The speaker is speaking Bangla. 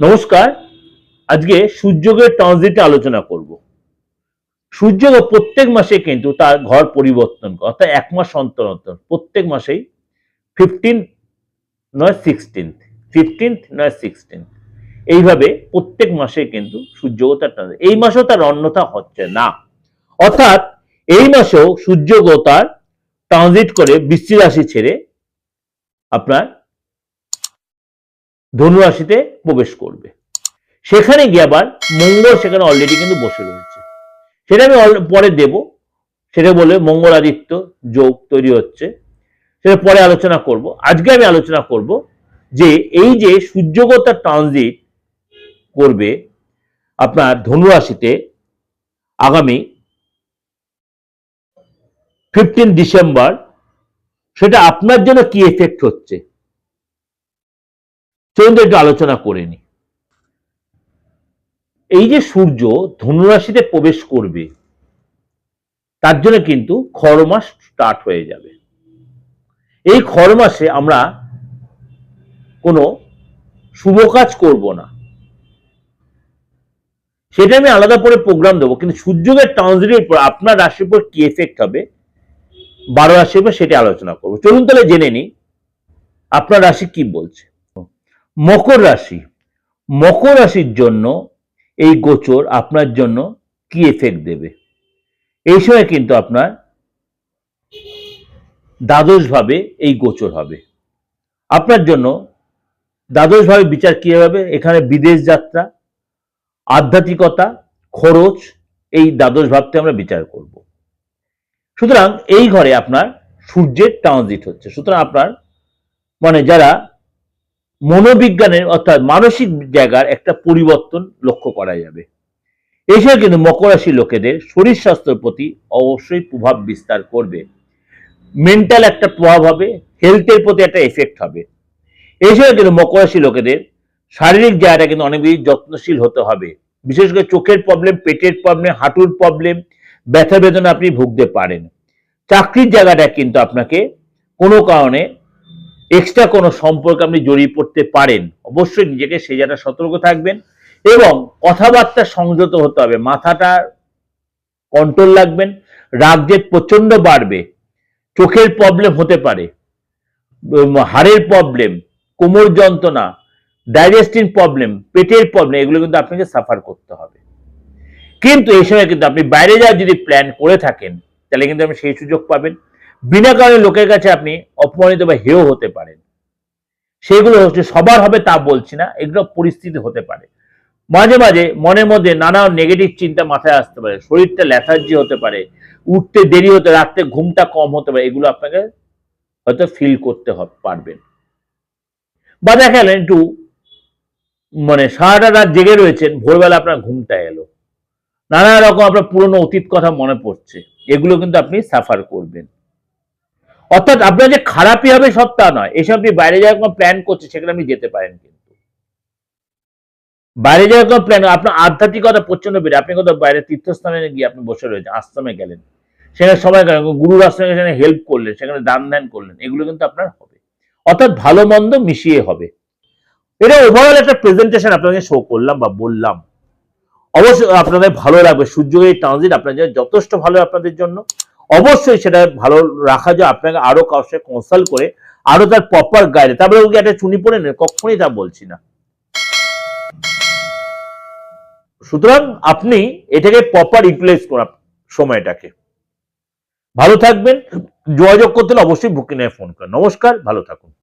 নমস্কার, আজকে সূর্যগ্রহের ট্রানজিটে আলোচনা করব। সূর্যগ্রহ প্রত্যেক মাসে কিন্তু তার ঘর পরিবর্তন করে, অর্থাৎ এক মাস অন্তর অন্তর, প্রত্যেক মাসেই ফিফটিন নয় সিক্সটিন্থ ফিফটিন্থ নয় সিক্সটিন্থ এইভাবে প্রত্যেক মাসে কিন্তু সূর্যগ্রহ তার transit- এই মাসেও তার অন্যথা হচ্ছে না। অর্থাৎ এই মাসেও সূর্যগ্রহ তার ট্রানজিট করে বৃষ্টি রাশি ছেড়ে আপনার ধনু রাশিতে প্রবেশ করবে। সেখানে গিয়ে আবার মঙ্গল সেখানে অলরেডি কিন্তু বসে রয়েছে। সেটা আমি পরে দেব। সেটা বলে মঙ্গল আদিত্য যোগ তৈরি হচ্ছে। সেটা পরে আলোচনা করব। আজকে আমি আলোচনা করব যে এই যে সূর্যগতার ট্রানজিট করবে আপনার ধনুরাশিতে আগামী ফিফটিন ডিসেম্বর, সেটা আপনার জন্য কি এফেক্ট হচ্ছে? চলুন একটু আলোচনা করে নি। এই যে সূর্য ধনুরাশিতে প্রবেশ করবে, তার জন্য কিন্তু খড় মাস স্টার্ট হয়ে যাবে। এই খড় মাসে আমরা কোনো শুভ কাজ করব না। সেটা আমি আলাদা করে প্রোগ্রাম দেবো, কিন্তু সূর্যের ট্রানজিটের উপর আপনার রাশির উপর কি এফেক্ট হবে, বারো রাশির উপর সেটা আলোচনা করব। চলুন তাহলে জেনে নিই আপনার রাশি কি বলছে? মকর রাশি। মকর রাশির জন্য এই গোচর আপনার জন্য কি এফেক্ট দেবে? এই সময় কিন্তু আপনার দ্বাদশ ভাবে এই গোচর হবে। আপনার জন্য দ্বাদশ ভাবে বিচার কি হবে? এখানে বিদেশ যাত্রা, আধ্যাত্মিকতা, খরচ, এই দ্বাদশ ভাবতে আমরা বিচার করব। সুতরাং এই ঘরে আপনার সূর্যের ট্রানজিট হচ্ছে। সুতরাং আপনার মানে যারা মনোবিজ্ঞানের অর্থাৎ মানসিক জায়গার একটা পরিবর্তন লক্ষ্য করা যাবে। এছাড়া কিন্তু মকর রাশির লোকেদের শরীর স্বাস্থ্যের প্রতি অবশ্যই প্রভাব বিস্তার করবে। মেন্টাল একটা প্রভাব হবে হেলথের প্রতি একটা এফেক্ট হবে। এছাড়া কিন্তু মকর রাশির লোকেদের শারীরিক জায়গাটা কিন্তু অনেক বেশি যত্নশীল হতে হবে। বিশেষ করে চোখের প্রবলেম পেটের প্রবলেম হাঁটুর প্রবলেম ব্যথা বেদনা আপনি ভুগতে পারেন। চাকরির জায়গাটা কিন্তু আপনাকে কোনো কারণে এক্সট্রা কোনো সম্পর্ক আপনি জড়িয়ে পড়তে পারেন, অবশ্যই নিজেকে সেই জায়গাটা সতর্ক থাকবেন এবং কথাবার্তা সংযত হতে হবে, মাথাটা কন্ট্রোল রাখবেন, রাগ যে প্রচণ্ড বাড়বে, চোখের প্রবলেম হতে পারে হাড়ের প্রবলেম কোমর যন্ত্রণা ডাইজেস্টিভ প্রবলেম পেটের প্রবলেম এগুলো কিন্তু আপনাকে সাফার করতে হবে। কিন্তু এই সময় কিন্তু আপনি বাইরে যাওয়ার যদি প্ল্যান করে থাকেন, তাহলে কিন্তু আপনি সেই সুযোগ পাবেন। বিনা কারণে লোকের কাছে আপনি অপমানিত বা হেয় হতে পারেন। সেগুলো হচ্ছে, সবার হবে তা বলছি না, এগুলো পরিস্থিতি হতে পারে। মাঝে মাঝে মনের মধ্যে নানা নেগেটিভ চিন্তা মাথায় আসতে পারে, শরীরটা ল্যাথার্জি হতে পারে, উঠতে দেরি হতে, রাত্রে ঘুমটা কম হতে পারে, এগুলো আপনাকে হয়তো ফিল করতে পারবেন। বা দেখা গেলেন একটু মানে সারাটা রাত জেগে রয়েছেন, ভোরবেলা আপনার ঘুমটা এলো। নানা রকম আপনার পুরনো অতীত কথা মনে পড়ছে, এগুলো কিন্তু আপনি সাফার করবেন। অর্থাৎ আপনার যে খারাপই হবে সব তা নয়। এসব আপনি বাইরে যাওয়ার কোনো প্ল্যান করছে সেখানে আপনি যেতে পারেন কিন্তু। বাইরে যাওয়ার কোনো প্ল্যান আপনার আধ্যাত্মিকতা প্রচণ্ড বেড়ে, আপনি কোথাও বাইরে তীর্থস্থানে গিয়ে আপনি বসে রয়েছেন, আশ্রমে গেলেন। সেখানে সবাই গেলেন গুরুর আশ্রমে সেখানে হেল্প করলেন, সেখানে দান ধ্যান করলেন, এগুলো কিন্তু আপনার হবে। অর্থাৎ ভালো মন্দ মিশিয়ে হবে। এটা ওভারঅল একটা প্রেজেন্টেশন আপনাকে শো করলাম বা বললাম। অবশ্যই আপনাদের ভালো লাগবে। সূর্যের ট্রানজিট আপনাদের যথেষ্ট ভালো আপনাদের জন্য। অবশ্যই সেটা ভালো রাখা যায়। আপনাকে আরও কারোর সাথে কনসাল্ট করে, আরও তার প্রপার গাইড তারপরে ওকে একটা চুনি পড়ে নেন কখনই তা বলছি না। সুতরাং আপনি এটাকে প্রপার ইউটিলাইজ করুন সময়টাকে। ভালো থাকবেন। যোগাযোগ করতে হলে অবশ্যই বুকিং ফোন করেন। নমস্কার, ভালো থাকুন।